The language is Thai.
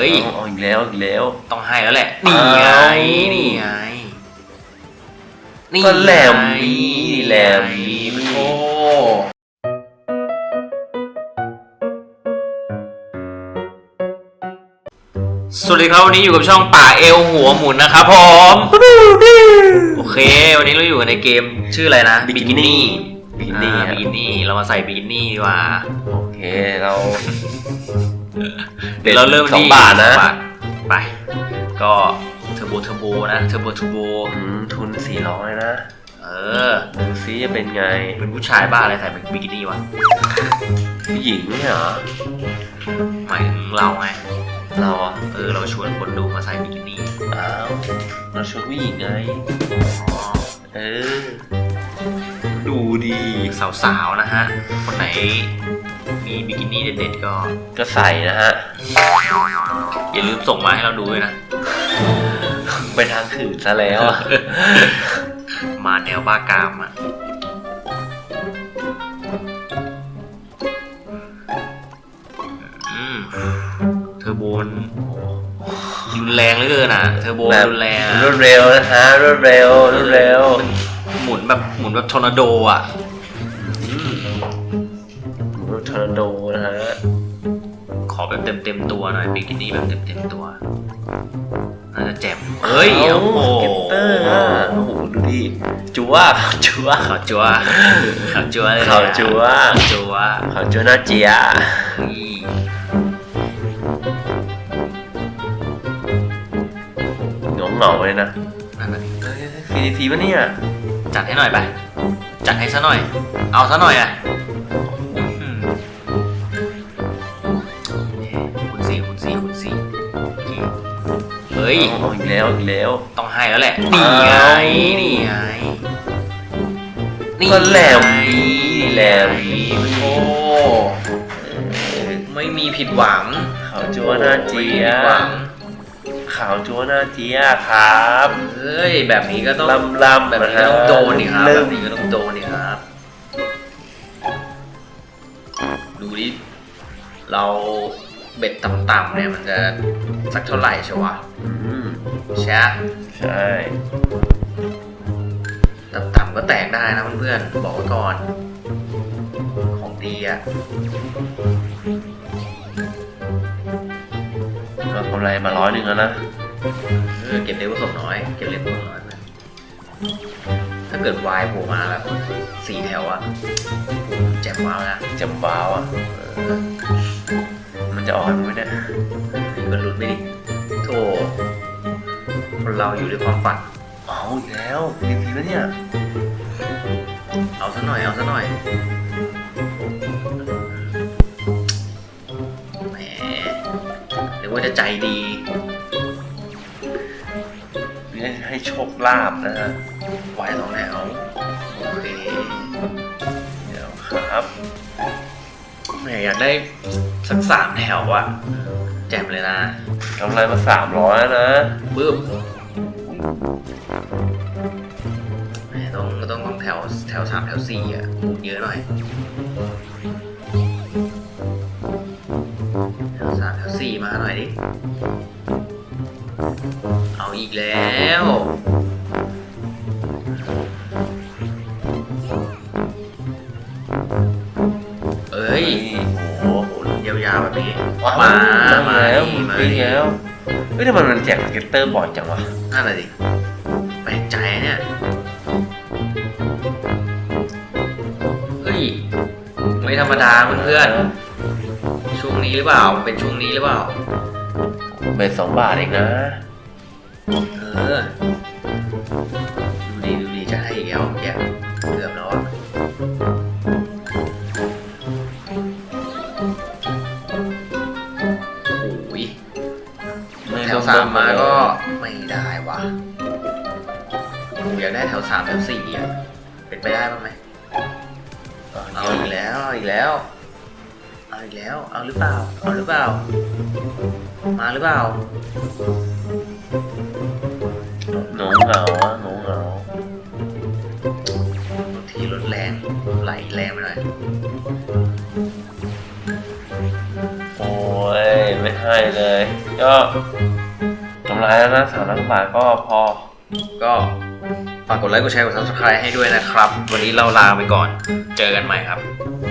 เฮ้ย เอาอีกแล้วอีกแล้ว ต้องให้แล้วแหละ นี่ไงอ้าวนี่ไง นี่ก็แหลมไงดีแหลมดีโอ้สวัสดีครับวันนี้อยู่กับช่องป่าเอลหัวหมุนนะครับผม โอเค วันนี้เราอยู่กันในเกมชื่ออะไรนะ Bikini บิกิ Bikini นี่ครับบิกินี่เรามาใส่บิกินี่ดีกว่า โอเคเรา เดี๋ยวเราเริ่มสองที่บาทนะ สองบาทไป ก็เทอร์โบเทอร์โบนะเทอร์โบเทอร์โบอืมทุนสี่ร้อยนะเออ ดูซิจะเป็นไง เป็นผู้ชายบ้าอะไรใส่บิกินี่วะผู้หญิงเนี่ยเหรอหมายถึงเราไงเราอะเออเราชวนคนดูมาใส่บิกินี่อ้าวเราชวนผู้หญิงไงอ๋อเออ ดูดีสาวๆนะฮะ คนไหน มีบิกินี่เด็ดๆก็ก็ใส่นะฮะ อย่าลืมส่งมาให้เราดูด้วยนะ ไปทางขื่นซะแล้วอะ มาแนวบ้ากามอะ อืม เทอร์โบมันโอ้รุนแรงเหลือเกินอะ เทอร์โบแบบ รุนแรงอะรวดเร็วนะฮะรวดเร็วรวดเร็ว มันหมุนแบบหมุนแบบทอร์นาโดอะรถท อร์นาโดนะฮะ ขอแบบเต็มเต็มๆตัวหน่อยบิกินี่แบบเต็มเต็มๆตัวน่าจะแจ่มเฮ้ยโอ้โหเก็ตเตอร์อะโอ้โหดูดิจัวจัวขาวจัวขาวจัวเลยอะขาวจั๊วขาวจัวเขาจัวหน้าเจียเฮ้ยเหงาเหงาๆเลยนะนั่นน่ะดิฟีดีฟีปะเนี่ยจัดให้หน่อยไปจัดให้ซะหน่อย เอาซะหน่อยอะ เฮ้ยเอาอีกแล้วอีกแล้ว ต้องให้แล้วแหละนี่ไงอ้าวนี่ไงนี่ก็แหลมไงดีแหลมดีโอ้ไม่มีผิดหวังเขาจัวหน้าเจีไม่มียผิดหวังขาวจัวหน้าเจียครับเฮ้ยแบบนี้ก็ต้องลำลำแบบนี้ก็ต้องโดนนี่ครับเริ่แบมบนี้ก็ต้องโดนนี่ครับ ดูดิเรา เบ็ดต่ำๆเนี่ยมันจะสักเท่าไหร่ใช่วะอืมใช่ใช่ต่ำๆก็แตกได้นะเพื่อนๆบอกไว้ก่อน ของดีอะก็กำไรมาร้อยหนึ่งแล้วนะเออเก็บเล็กผสมน้อย เก็บเล็กผสมน้อยนะถ้าเกิดวายโผล่มาแบบสี่แถวอะแจ่มว้าวนะจำบ้าวอะเออมัน จะออกไหมเนี่ยมันลุ้นไม่ดิโธ่คนเราอยู่ด้วยความฝันเอาอีกแล้วฟีดีฟีปะเนี่ย เอาซะหน่อย เอาซะหน่อยแหมหรือว่าจะใจดีนี่ให้โชคลาภนะฮะไว้สองแถวโอเคเดี๋ยวครับ แหมอยากได้สักสามแถวอะแจ่มเลยนะกำไรมาสามร้อยแล้วนะบึ้มแหมต้องต้องต้องแถวแถวสามแถวสี่อะคูณเยอะหน่อยแถวสามแถวสี่มาหน่อยดิ เอาอีกแล้ว โอ้โหยาวๆแบบนี้ว้าวมามามาแล้วดิมาวิ่งดิแล้วเฮ้ยทำไมมันแจกสเก็ตเตอร์บ่อยจังวะนั่นแหละดิแปลกใจเนี่ยเฮ้ยไม่ธรรมดาเพื่อนๆช่วงนี้หรือเปล่าเป็นช่วงนี้หรือเปล่าเบ็ดสองบาทเองนะเออดูดีดูดีจะให้อีกแล้วแก ก็ไม่ได้วะผมอยากได้แถวสามแถวสี่อะ เป็นไปได้บ้างไหมเอาอีกแล้วเอาอีกแล้ว เอาอีกแล้ว เอาหรือเปล่า เอาหรือเปล่า มาหรือเปล่า หนูเหงาอะหนูเหงาบางทีรถแรงไหลแรงไปหน่อย โอ้ยไม่ให้ให้เลย ก็กำไรแล้วนะสามล้านบาทก็พอ ก็ฝากกดไลค์กดแชร์กด subscribe ให้ด้วยนะครับ วันนี้เราลาไปก่อน เจอกันใหม่ครับ